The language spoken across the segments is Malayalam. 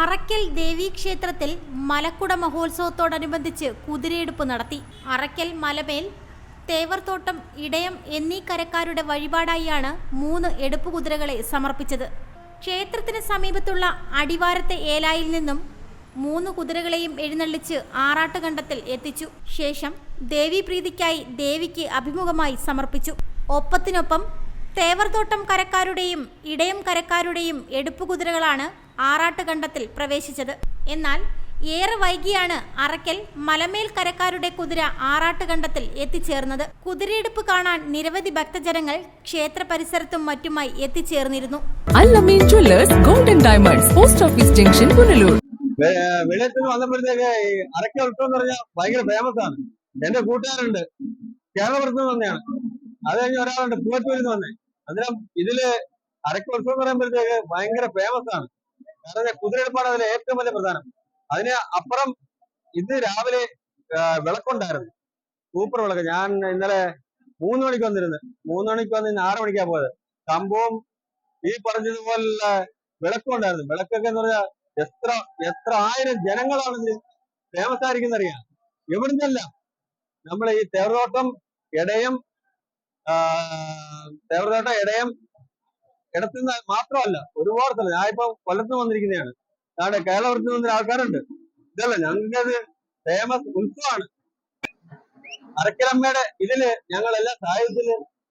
അറയ്ക്കൽ ദേവീക്ഷേത്രത്തിൽ മലക്കുട മഹോത്സവത്തോടനുബന്ധിച്ച് കുതിരയെടുപ്പ് നടത്തി. അറയ്ക്കൽ മലമേൽ തേവർത്തോട്ടം ഇടയം എന്നീ കരക്കാരുടെ വഴിപാടായാണ് മൂന്ന് എടുപ്പ് കുതിരകളെ സമർപ്പിച്ചത്. ക്ഷേത്രത്തിന് സമീപത്തുള്ള അടിവാരത്തെ ഏലായിൽ നിന്നും മൂന്ന് കുതിരകളെയും എഴുന്നള്ളിച്ച് ആറാട്ടുകണ്ടത്തിൽ എത്തിച്ചു. ശേഷം ദേവീപ്രീതിക്കായി ദേവിക്ക് അഭിമുഖമായി സമർപ്പിച്ചു. ഒപ്പത്തിനൊപ്പം തേവർത്തോട്ടം കരക്കാരുടെയും ഇടയം കരക്കാരുടെയും എടുപ്പുകുതിരകളാണ് ആറാട്ടുകണ്ടത്തിൽ പ്രവേശിച്ചത്. എന്നാൽ ഏറെ വൈകിയാണ് അറയ്ക്കൽ മലമേൽ കരക്കാരുടെ കുതിര ആറാട്ടുകണ്ടത്തിൽ എത്തിച്ചേർന്നത്. കുതിരയെടുപ്പ് കാണാൻ നിരവധി ഭക്തജനങ്ങൾ ക്ഷേത്ര പരിസരത്തും മറ്റുമായി എത്തിച്ചേർന്നിരുന്നു. Allameen jewellers golden diamonds post office junction Punalur വെളിയത്തിന് വന്നപ്പോഴത്തേക്ക് അരക്കൽ അരക്ക ഉത്സവം എന്ന് പറഞ്ഞാൽ ഭയങ്കര ഫേമസ് ആണ്. എന്റെ കൂട്ടുകാരുണ്ട്. കേരളപുരത്ത് നിന്ന് തന്നെയാണ് അത് കഴിഞ്ഞ് ഒരാളുണ്ട് പൂവറ്റൂരിൽ നിന്ന് വന്നേ. അന്നേരം ഇതിൽ അരക്ക ഉത്സവം എന്ന് പറയുമ്പോഴത്തേക്ക് ഭയങ്കര ഫേമസ് ആണ്. കാരണം കുതിരെടുപ്പാണ് അതിലെ ഏറ്റവും വലിയ പ്രധാനം. അതിന് അപ്പുറം ഇന്ന് രാവിലെ വിളക്കുണ്ടായിരുന്നു. സൂപ്പർ വിളക്ക്. ഞാൻ ഇന്നലെ മൂന്ന് മണിക്ക് വന്നിരുന്നു. മൂന്ന് മണിക്ക് വന്ന് ഇന്ന് ആറ് മണിക്കാ പോയത്. സംഭവം ഈ പറഞ്ഞതുപോലെ വിളക്കുണ്ടായിരുന്നു വിളക്കൊക്കെ എന്ന് പറഞ്ഞാൽ എത്ര എത്ര ആയിരം ജനങ്ങളാണ് ഇതിൽ ഫേമസ് ആയിരിക്കുന്ന അറിയാം എവിടുന്നെല്ലാം നമ്മളെ ഈ തേവറോട്ടം ഇടയം തേവറോട്ടം ഇടയം ഇടത്തുനിന്ന് മാത്രമല്ല ഒരുപാട് സ്ഥലം. ഞാൻ ഇപ്പൊ കൊല്ലത്ത് വന്നിരിക്കുന്നതാണ്. നാടെ കേരളത്തിൽ വന്ന ആൾക്കാരുണ്ട്. ഇതല്ല ഞങ്ങൾക്കത് ഫേമസ് ഉത്സവമാണ്. അരക്കലമ്മയുടെ ഇതിൽ ഞങ്ങൾ എല്ലാ സാഹചര്യത്തിൽ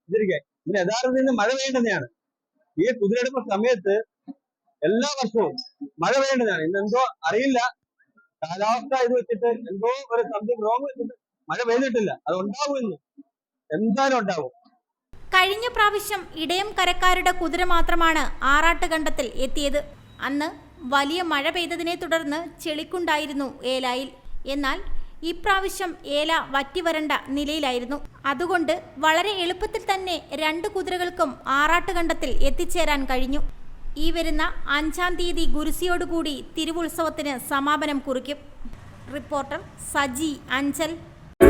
ഇതിരിക്കാൻ പിന്നെ യഥാർത്ഥത്തിൽ മഴ പെയ്യേണ്ടതാണ് ഈ കുതിരെടുപ്പ് സമയത്ത് എല്ലാ വർഷവും മഴ പെയ്യേണ്ടതാണ് ഇന്ന് എന്തോ അറിയില്ല. കാലാവസ്ഥ ഇത് വെച്ചിട്ട് എന്തോ ഒരു സംതിങ് റോങ് വെച്ചിട്ട് മഴ പെയ്തിട്ടില്ല. അത് ഉണ്ടാവും ഇന്ന്. എന്തായാലും ഉണ്ടാവും. കഴിഞ്ഞ പ്രാവശ്യം ഇടയം കരക്കാരുടെ കുതിര മാത്രമാണ് ആറാട്ടുകണ്ടത്തിൽ എത്തിയത്. അന്ന് വലിയ മഴ പെയ്തതിനെ തുടർന്ന് ചെളിക്കുണ്ടായിരുന്നു ഏലായിൽ. എന്നാൽ ഇപ്രാവശ്യം ഏല വറ്റിവരണ്ട നിലയിലായിരുന്നു. അതുകൊണ്ട് വളരെ എളുപ്പത്തിൽ തന്നെ രണ്ട് കുതിരകൾക്കും ആറാട്ടുകണ്ടത്തിൽ എത്തിച്ചേരാൻ കഴിഞ്ഞു. ഈ വരുന്ന അഞ്ചാം തീയതി ഗുരുസിയോടുകൂടി തിരുവുത്സവത്തിന് സമാപനം കുറിക്കും. റിപ്പോർട്ടർ സജി അഞ്ചൽ.